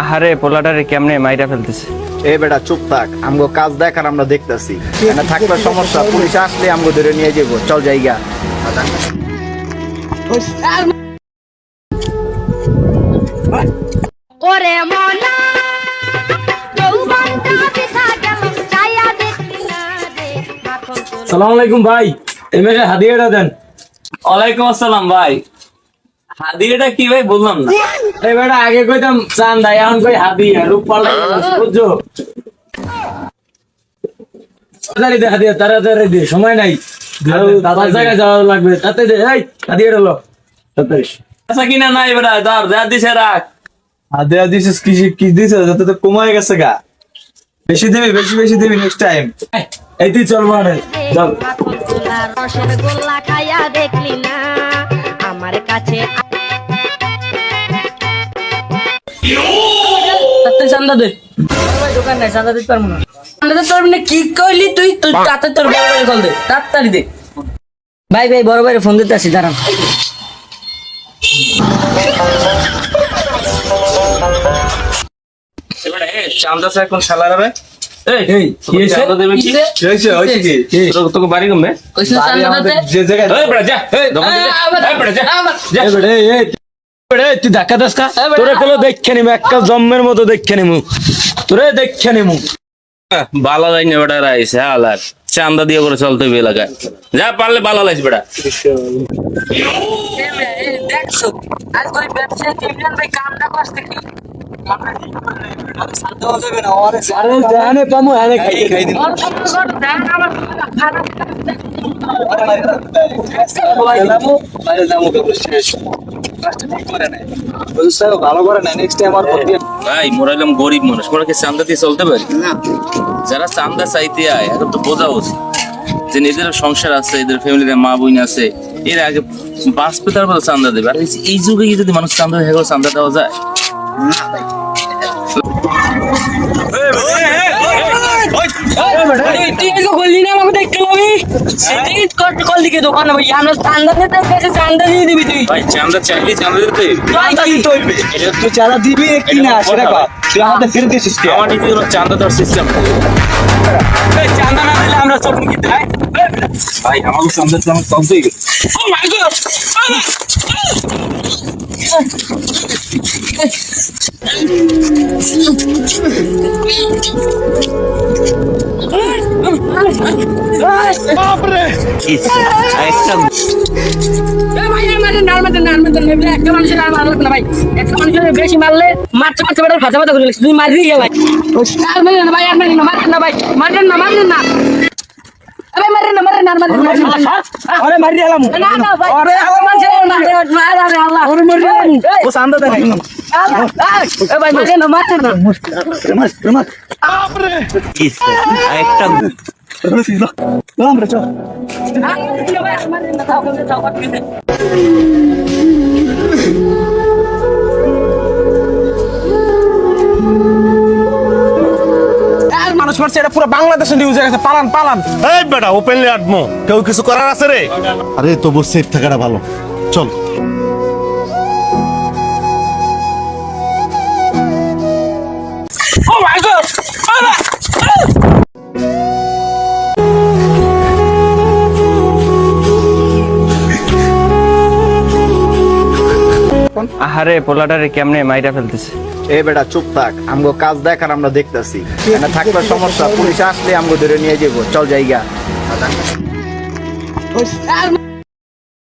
আহারে পোলাটারে কেমনে মাইরা ফেলতেছে? এ বেটা চুপ থাক। আমগো কাজ দেখ আর আমরা দেখতেছি। এখানে থাকলে সমস্যা পুলিশ আসলে আমগো ধরে নিয়ে যাব চল জায়গা ওরে মনা যৌবনটা পিছা গেল ছায়া দেখলি না রে। মাখন তোলা সালাম আলাইকুম ভাই। এই মেয়েকে হাদিয়াটা দেন। ওয়ালাইকুম আসসালাম ভাই। হাদিয়াটা কি ভাই? বললাম না। এই বেটা আগে কইতাম চান্দা এখন কই হাদিয়া রূপ পাল্টা বুঝছ? তাড়াতাড়ি দে হাদিয়া তাড়াতাড়ি দে সময় নাই। দাদার জায়গায় যাওয়া লাগবে। তাতে দে এই হাদিয়াটা লো। তাড়াতাড়ি। আচ্ছা কিনা নাই বেটা ধর যা দিছে রাখ। আদে দিছিস কি কি দিছিস যাতে তো কমায় গেছে গা। বেশি দিবি বেশি বেশি দিবি নেক্সট টাইম এই, তুই চল মানে চল রসের গোল্লা খাইয়া দেখলি দে। ভাই দোকান নাই চান্দা দিতে পারব না চান্দা দিতে পারবি না কি কইলি তুই? তুই তাতে তোর বড় ভাই কল দে। তাড়াতাড়ি দে। ভাই ভাই বড় ভাইয়ের ফোন দিতে আসি দাঁড়ান চান্দা স্যার কোন আমাদের দিতে যে। জায়গায় এই, তুই- ধাক্কা দাস তোরে কেলো দেখে নিমু একটা জম্মের মতো দেখে নিমু তোরে দেখে নিমু বালা যাই না বেটা রাইছে আলার চান্দা দিয়ে করে চলতে হবে এলাকায় যা পারলে বালা লাইস বেটা দেখছ ওই ব্যবসায়ী ভাই কামটা কি খাই ভালো করে নেক্সট টাইম আর ভাই মোরাইলাম গরিব মানুষ মোরা কি চান্দা দিয়ে চলতে পারি যারা চান্দা চাইতে আয় এখন তো বোঝা উচিত যে নিজের সংসার আছে এদের ফ্যামিলিতে মা বোন আছে এর আগে বাঁচবে তারপরে চান্দা দেবে আর এই যুগে যদি মানুষ চান্দা দেখে চান্দা দেওয়া যায় এই, তুই বললি না আমাকে কর কল দিকে দোকানে ভাই আমরা চান্দা দিতে গেছে চান্দা দিয়ে দিবি তুই ভাই চান্দা চাইলে চান্দা দিতে। তুই কি? এটা তুই চালা দিবি কি না সেটা কর তুই আমাদের ফিরে দিছিস কি আমার হলো চান্দা দেওয়ার সিস্টেম চান্দা না দিলে আমরা চোখ মুখি দেখাই ভাই আমাকে সামনে তো আমার চলতেই গেছে Oh একটা মানুষের আর মারা না ভাই। একটা মানুষের বেশি মারলে মারতে মারতে বেটার ফাঁচা ফাঁচা করে দিলে, মারবি ভাই। আর মারেন না ভাই, আর মারেন না, মারেন না ভাই, মারেন না, মারেন না। এ মারেন না, মারেন না, মারেন না, আরে মারি আলাম। না, না ভাই, আমার মানুষের মারে, মারে, আরে আল্লাহ। এই, ও চান্দা দেখ। আল্লাহ, এই, ভাই, মারেন না, মারেন না। আমরা চল আর মারেন না ভাই, আর মারেন না, তাও করে, মানুষ মারছে এটা পুরো বাংলাদেশের নিউজ হয়ে গেছে পালান পালান এই বেটা ওপেনলি আটমো। কেউ কিছু করার আছে রে? আরে তবু সেফ থাকাটা ভালো। চল। আহারে পোলাটারে কেমনে মাইরা ফেলতেছে? এ বেটা চুপ থাক। আমগো কাজ দেখ আর আমরা দেখতাছি। এখানে থাকবার সমস্যা পুলিশ আসলে আমগো ধরে নিয়ে যাব চল জায়গা আর